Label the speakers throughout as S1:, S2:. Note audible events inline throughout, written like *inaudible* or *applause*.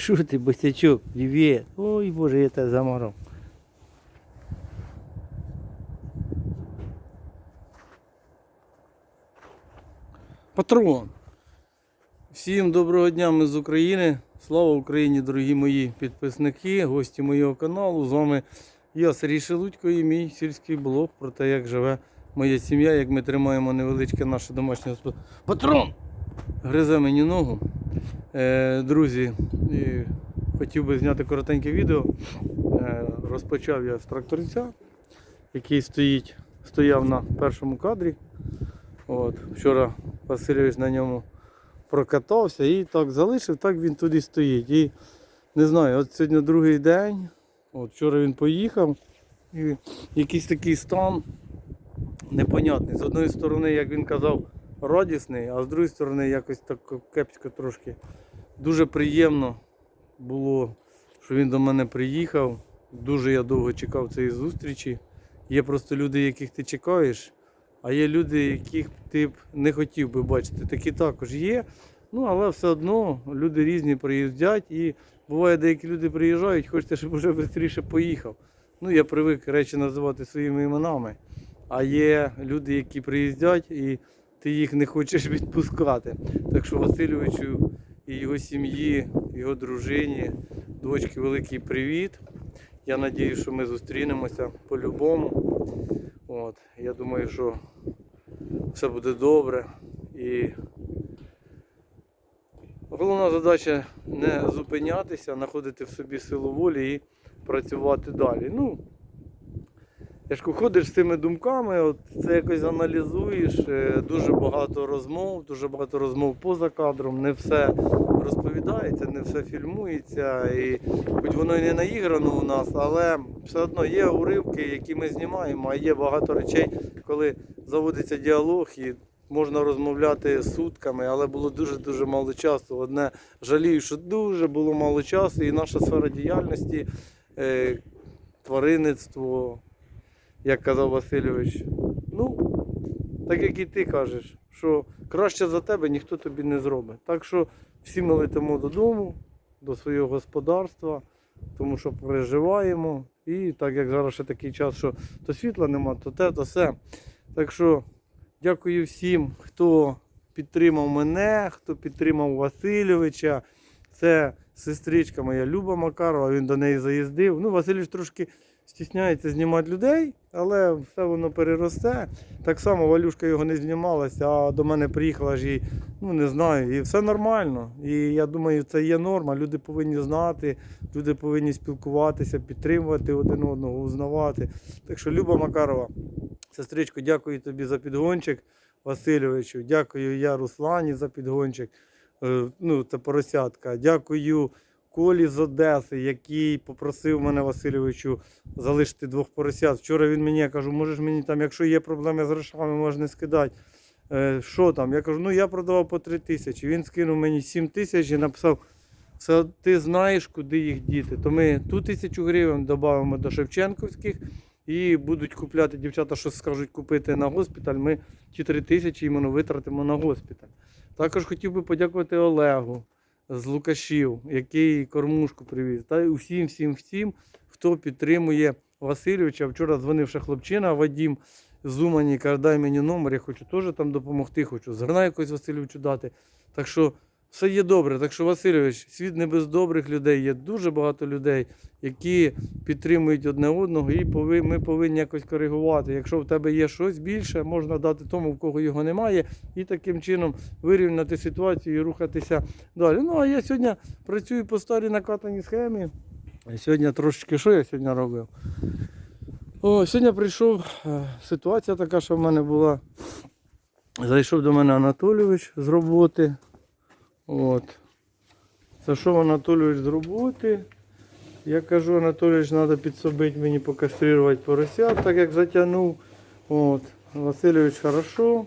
S1: Що ти, босячок, привіт. Ой, боже, я тебе заморав. Патрон. Всім доброго дня, ми з України. Слава Україні, дорогі мої підписники, гості моєго каналу. З вами я, Сергій Шелудько, і мій сільський блог про те, як живе моя сім'я, як ми тримаємо невеличке наше домашнє господарство. Патрон! Гризе мені ногу. Е, друзі, хотів би зняти коротеньке відео. Е, розпочав я з тракторця, який стоїть, стояв на першому кадрі. От, вчора Васильович на ньому прокатався і так залишив, так він туди стоїть. І не знаю, от сьогодні другий день. От вчора він поїхав. І якийсь такий стан непонятний. З одної сторони, як він казав, радісний, а з другої сторони якось так кепсько трошки. Дуже приємно було, що він до мене приїхав. Дуже я довго чекав цієї зустрічі. Є просто люди, яких ти чекаєш, а є люди, яких ти б не хотів би бачити. Такі також є. Ну, але все одно люди різні приїздять і буває, деякі люди приїжджають, хочеться, щоб вже швидше поїхав. Ну, я привик речі називати своїми іменами. А є люди, які приїздять і ти їх не хочеш відпускати. Так що Васильовичу і його сім'ї, його дружині, дочки, великий привіт. Я сподіваюся, що ми зустрінемося по-любому. От, я думаю, що все буде добре. І головна задача не зупинятися, знаходити в собі силу волі і працювати далі. Ну, ж ходиш з цими думками, от це якось аналізуєш, е, дуже багато розмов, дуже багато розмов поза кадром, не все розповідається, не все фільмується. І хоч воно і не наіграно у нас, але все одно є уривки, які ми знімаємо, а є багато речей, коли заводиться діалог і можна розмовляти сутками, але було дуже-дуже мало часу. Одне жалію, що дуже було мало часу, і наша сфера діяльності, е, тваринництво як казав Васильович. Ну, так як і ти кажеш, що краще за тебе ніхто тобі не зробить. Так що всі ми летимо додому, до свого господарства, тому що переживаємо. І так як зараз ще такий час, що то світла нема, то те, то все. Так що дякую всім, хто підтримав мене, хто підтримав Васильовича. Це сестричка моя Люба Макарова, він до неї заїздив. Ну, Васильович трошки стісняється знімати людей, але все воно переросте. Так само Валюшка його не знімалася, а до мене приїхала ж і ну не знаю, і все нормально. І я думаю, це є норма. Люди повинні знати, люди повинні спілкуватися, підтримувати один одного, узнавати. Так що, Люба Макарова, сестричко, дякую тобі за підгончик. Васильовичу, дякую я Руслані за підгончик. Е, Ну, це поросятка. Дякую Колі з Одеси, який попросив мене Васильовичу залишити двох поросят. Вчора він мені я кажу, можеш мені там, якщо є проблеми з грошами, можна скидати. Е, що там? Я кажу, ну я продавав по 3 тисячі. Він скинув мені 7 тисяч і написав, все, ти знаєш, куди їх діти. То ми ту тисячу гривень додамо до Шевченківських і будуть купляти дівчата, що скажуть купити на госпіталь. Ми ті 3 тисячі іменно витратимо на госпіталь. Також хотів би подякувати Олегу з Лукашів, який кормушку привіз. Та усім, всім, всім, хто підтримує Васильовича. Вчора дзвонив ще хлопчина Вадім Зумані, каже, дай мені номер, я хочу теж там допомогти, хочу зерна якось Васильовичу дати. Так що все є добре. Так що, Васильович, світ не без добрих людей. Є дуже багато людей, які підтримують одне одного, і ми повинні якось коригувати. Якщо в тебе є щось більше, можна дати тому, в кого його немає, і таким чином вирівняти ситуацію і рухатися далі. Ну а я сьогодні працюю по старій накатаній схемі. Сьогодні трошечки що я сьогодні робив? О, сьогодні прийшов е, ситуація така, що в мене була. Зайшов до мене Анатолійович з роботи. От. Зайшов Анатолійович з роботи. Я кажу, Анатолійович, треба підсобити мені покаструвати поросят, так як затягнув. От. Васильович хорошо.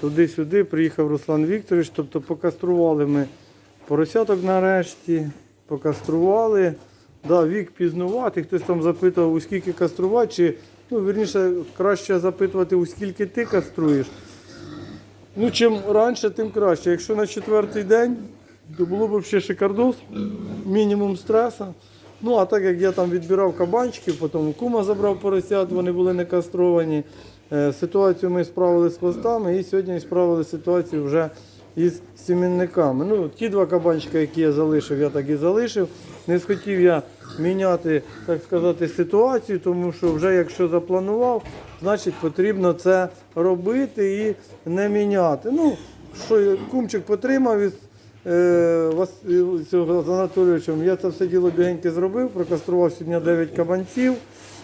S1: Туди-сюди приїхав Руслан Вікторович, тобто покастрували ми поросяток нарешті, покастрували. Да, вік пізнуватий, хтось там запитував, у скільки каструвати, чи ну, вірніше, краще запитувати, у скільки ти каструєш. Ну, чим раніше, тим краще. Якщо на четвертий день то було б ще шикардос, мінімум стресу. Ну, а так як я там відбирав кабанчиків, потім кума забрав поросят, вони були не кастровані. Е, Ситуацію ми справили з хвостами і сьогодні справили ситуацію вже із сімінниками. Ну, ті два кабанчика, які я залишив, я так і залишив. Не схотів я міняти, так сказати, ситуацію, тому що вже якщо запланував, значить потрібно це робити і не міняти. Ну, що кумчик потримав із е, з Анатолійовичем. Я це все діло бігеньке зробив, прокастрував сьогодні 9 кабанців.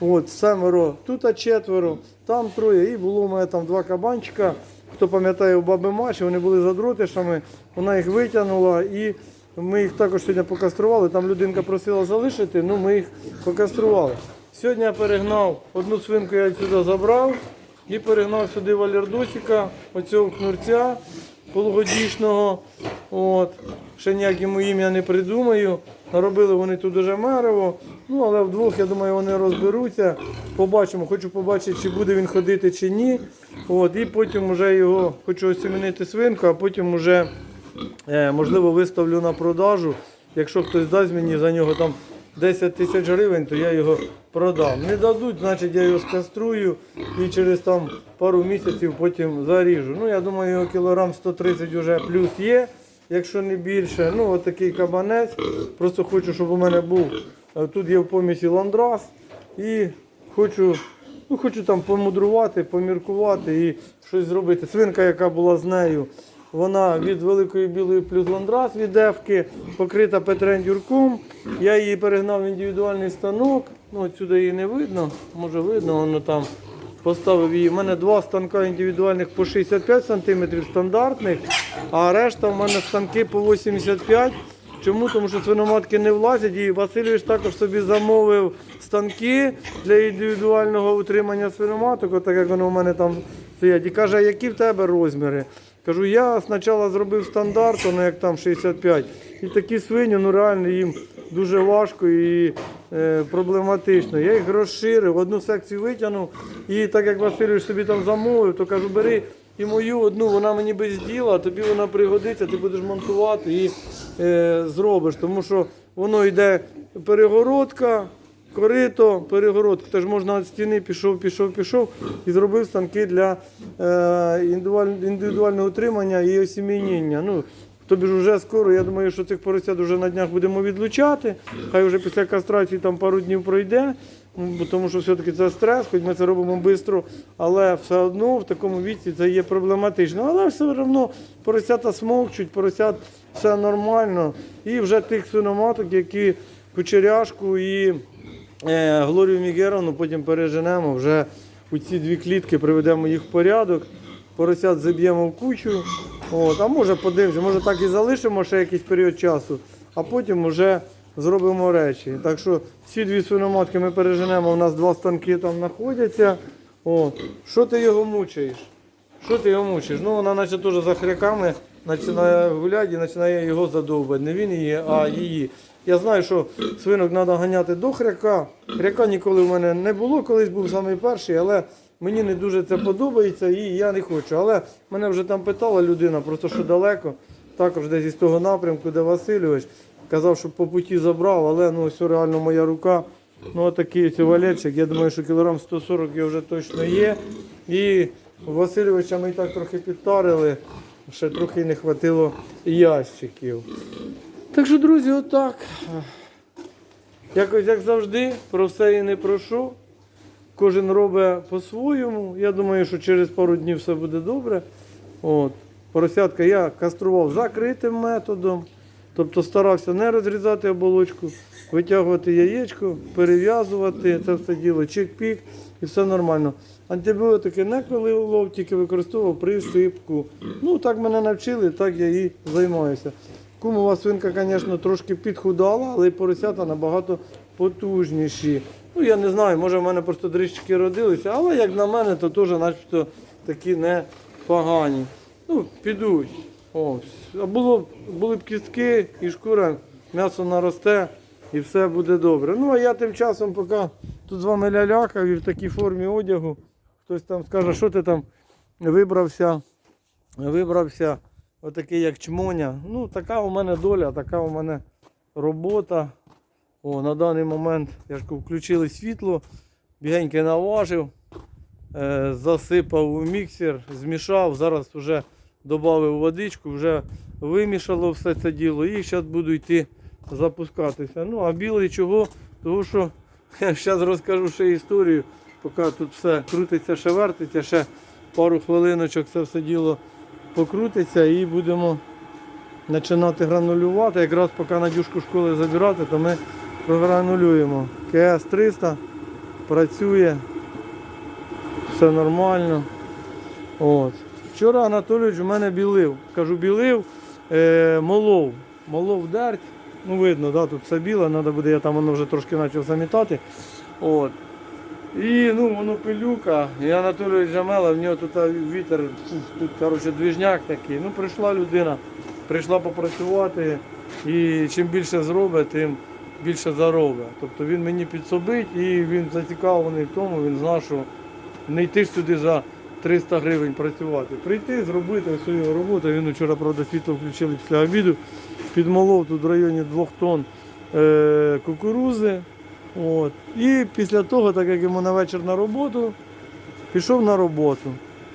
S1: От, семеро, тут четверо, там троє, і було у мене там два кабанчика. Хто пам'ятає у баби Маші, вони були задротишами, вона їх витягнула і ми їх також сьогодні покастрували. Там людинка просила залишити, ну ми їх покастрували. Сьогодні я перегнав одну свинку, я сюди забрав і перегнав сюди валердосика, оцього кнурця полугодічного. От. Ще ніяк йому ім'я не придумаю. Наробили вони тут дуже мерово. Ну, але вдвох, я думаю, вони розберуться. Побачимо, хочу побачити, чи буде він ходити, чи ні. От. І потім вже його хочу осімінити свинку, а потім вже можливо виставлю на продажу. Якщо хтось дасть мені за нього там 10 тисяч гривень, то я його продам. Не дадуть, значить я його скаструю і через там пару місяців потім заріжу. Ну, я думаю, його кілограм 130 вже плюс є, якщо не більше. Ну, от кабанець. Просто хочу, щоб у мене був. е, Тут є в помісі ландрас і хочу. Ну, хочу там помудрувати, поміркувати і щось зробити. Свинка, яка була з нею, вона від великої білої плюс ландрас від Евки, покрита петрендюрком. Я її перегнав в індивідуальний станок. Ну, сюди її не видно, може видно, воно там поставив її. У мене два станка індивідуальних по 65 см стандартних, а решта в мене станки по 85 Чому? Тому що свиноматки не влазять, і Васильович також собі замовив станки для індивідуального утримання свиноматок, отак як воно у мене там стоять. І каже, які в тебе розміри? Кажу, я спочатку зробив стандарт, воно як там 65. І такі свині, ну реально їм дуже важко і е, проблематично. Я їх розширив, одну секцію витягнув. І так як Васильович собі там замовив, то кажу, бери і мою одну, вона мені без діла, тобі вона пригодиться, ти будеш монтувати і е, зробиш. Тому що воно йде перегородка, корито, перегородка. Тож можна від стіни пішов, пішов, пішов і зробив станки для е, індивідуаль- індивідуального утримання і осіміння. Ну, Тобі ж вже скоро, я думаю, що цих поросят вже на днях будемо відлучати. Хай вже після кастрації там пару днів пройде, бо тому що все-таки це стрес, хоч ми це робимо швидко, але все одно в такому віці це є проблематично. Але все одно поросята смокчуть, поросят все нормально. І вже тих свиноматок, які кучеряшку і Глорію Мігеровну потім переженемо вже у ці дві клітки, приведемо їх в порядок поросят заб'ємо в кучу. От, а може подивимося, може так і залишимо ще якийсь період часу, а потім вже зробимо речі. Так що ці дві свиноматки ми переженемо, у нас два станки там знаходяться. От. Що ти його мучаєш? Що ти його мучиш? Ну вона наче теж за хряками починає гуляти і починає його задовбати. Не він її, а її. Я знаю, що свинок треба ганяти до хряка. Хряка ніколи в мене не було, колись був самий перший, але мені не дуже це подобається і я не хочу. Але мене вже там питала людина, просто що далеко, також десь із того напрямку, де Васильович. Казав, що по путі забрав, але ну все реально моя рука. Ну отакий ось валечик. Я думаю, що кілограм 140 його вже точно є. І Васильовича ми і так трохи підтарили, ще трохи не хватило ящиків. Так що, друзі, отак. Якось як завжди, про все і не прошу. Кожен робить по-своєму. Я думаю, що через пару днів все буде добре. От. Поросятка я кастрував закритим методом. Тобто старався не розрізати оболочку, витягувати яєчко, перев'язувати це все діло, чик-пік і все нормально. Антибіотики не колов, тільки використовував присипку. Ну так мене навчили, так я і займаюся. Кумова свинка, звісно, трошки підхудала, але й поросята набагато потужніші. Ну, я не знаю, може в мене просто дрищики родилися, але як на мене, то теж начебто такі непогані. Ну, підуть. Ось. А було, були б кістки і шкура, м'ясо наросте і все буде добре. Ну, а я тим часом, поки тут з вами лялякав і в такій формі одягу, хтось там скаже, що ти там вибрався, вибрався отакий як чмоня. Ну, така у мене доля, така у мене робота. О, на даний момент я включили світло, бігеньки наважив, е, засипав у міксер, змішав, зараз вже додав водичку, вже вимішало все це діло і зараз буду йти запускатися. Ну, а білий чого? Тому що *laughs* зараз розкажу ще історію, поки тут все крутиться, ще вертиться, ще пару хвилиночок це все діло покрутиться і будемо починати гранулювати. Якраз поки Надюшку школи забирати, то ми програнулюємо. КС 300 працює, все нормально. От. Вчора Анатолійович у мене білив. Кажу, білив, е, молов. Молов дерть. Ну, видно, да, тут все біле, треба буде, я там воно вже трошки почав замітати. От. І ну, воно пилюка. І Анатолій Джамела, в нього тут вітер, тут коротше, двіжняк такий. Ну, прийшла людина, прийшла попрацювати. І чим більше зробить, тим більше заробить. Тобто він мені підсобить і він зацікавлений в тому, він знає, що не йти сюди за 300 гривень працювати. Прийти, зробити свою роботу. Він вчора, правда, світло включили після обіду. Підмолов тут в районі 2 тонн е, кукурузи. От. І після того, так як йому на вечір на роботу, пішов на роботу.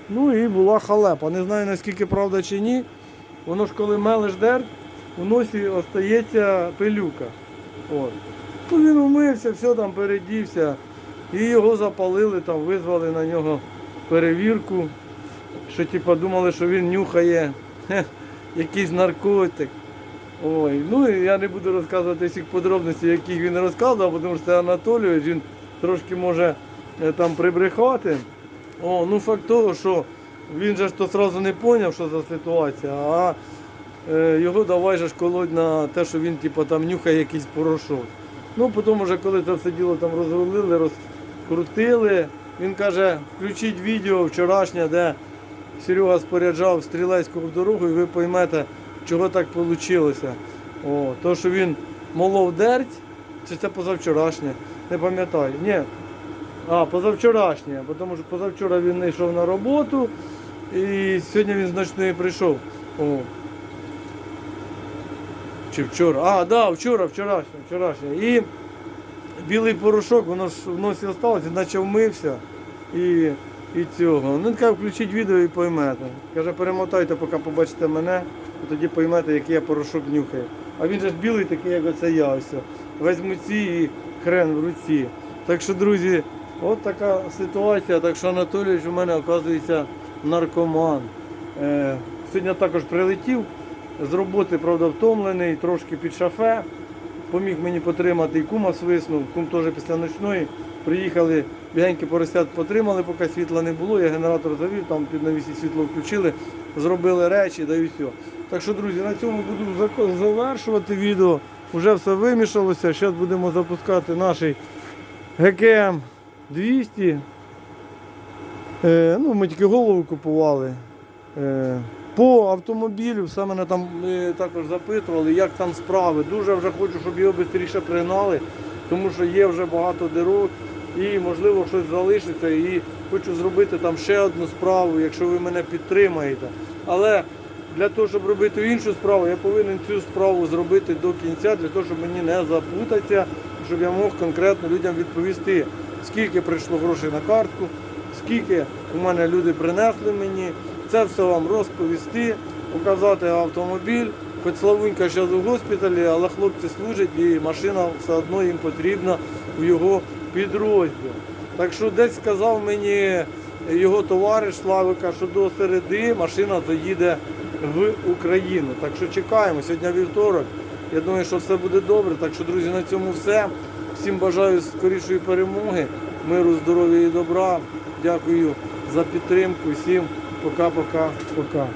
S1: Ну і була халепа. Не знаю наскільки правда чи ні. Воно ж коли мелиш дерть, у носі остається пилюка. От. Ну він умився, все там передівся. І його запалили, там визвали на нього перевірку, що типа думали, що він нюхає хе, якийсь наркотик. Ой, ну я не буду розказувати всіх подробностей, яких він розказував, тому що це Анатолійович, він трошки може е, там прибрехати. О, ну факт того, що він же ж то одразу не зрозумів, що за ситуація, а е, його давай же ж колоть на те, що він типу, там нюхає якийсь порошок. Ну, потім вже коли це все діло там розрулили, розкрутили, він каже, включіть відео вчорашнє, де Серега споряджав стрілецьку дорогу, і ви поймете, чого так вийшло. О, то, що він молов дерть, чи це позавчорашнє, не пам'ятаю. Ні. А, позавчорашнє, тому що позавчора він йшов на роботу, і сьогодні він з ночної прийшов. О. Чи вчора? А, да, вчора, вчорашнє, вчорашнє. І білий порошок, воно ж в носі залишилося, наче вмився. І, і цього. Ну, каже, включіть відео і поймете. Каже, перемотайте, поки побачите мене, і тоді поймете, який я порошок нюхаю. А він же ж білий, такий, як оце я. Ось. Весь муці і хрен в руці. Так що, друзі, от така ситуація. Так що Анатолійович у мене, оказується, наркоман. Е, сьогодні також прилетів з роботи, правда, втомлений, трошки під шафе. Поміг мені потримати і кума свиснув, кум теж після ночної. Приїхали, бігеньки поросят потримали, поки світла не було. Я генератор завів, там під навісі світло включили, зробили речі, да і все. Так що, друзі, на цьому буду завершувати відео. Уже все вимішалося. Зараз будемо запускати наш ГКМ 200. Е, ну, ми тільки голову купували. Е, по автомобілю все мене там також запитували, як там справи. Дуже вже хочу, щоб його швидше пригнали, тому що є вже багато дорог і можливо щось залишиться. І хочу зробити там ще одну справу, якщо ви мене підтримаєте. Але для того, щоб робити іншу справу, я повинен цю справу зробити до кінця, для того, щоб мені не запутатися, щоб я мог конкретно людям відповісти, скільки прийшло грошей на картку, скільки у мене люди принесли мені. Це все вам розповісти, показати автомобіль. Хоч Славунька зараз у госпіталі, але хлопці служать і машина все одно їм потрібна в його підрозділ. Так що десь сказав мені його товариш Славика, що до середи машина заїде в Україну. Так що чекаємо. Сьогодні вівторок. Я думаю, що все буде добре. Так що, друзі, на цьому все. Всім бажаю скорішої перемоги, миру, здоров'я і добра. Дякую за підтримку. Всім пока-пока-пока.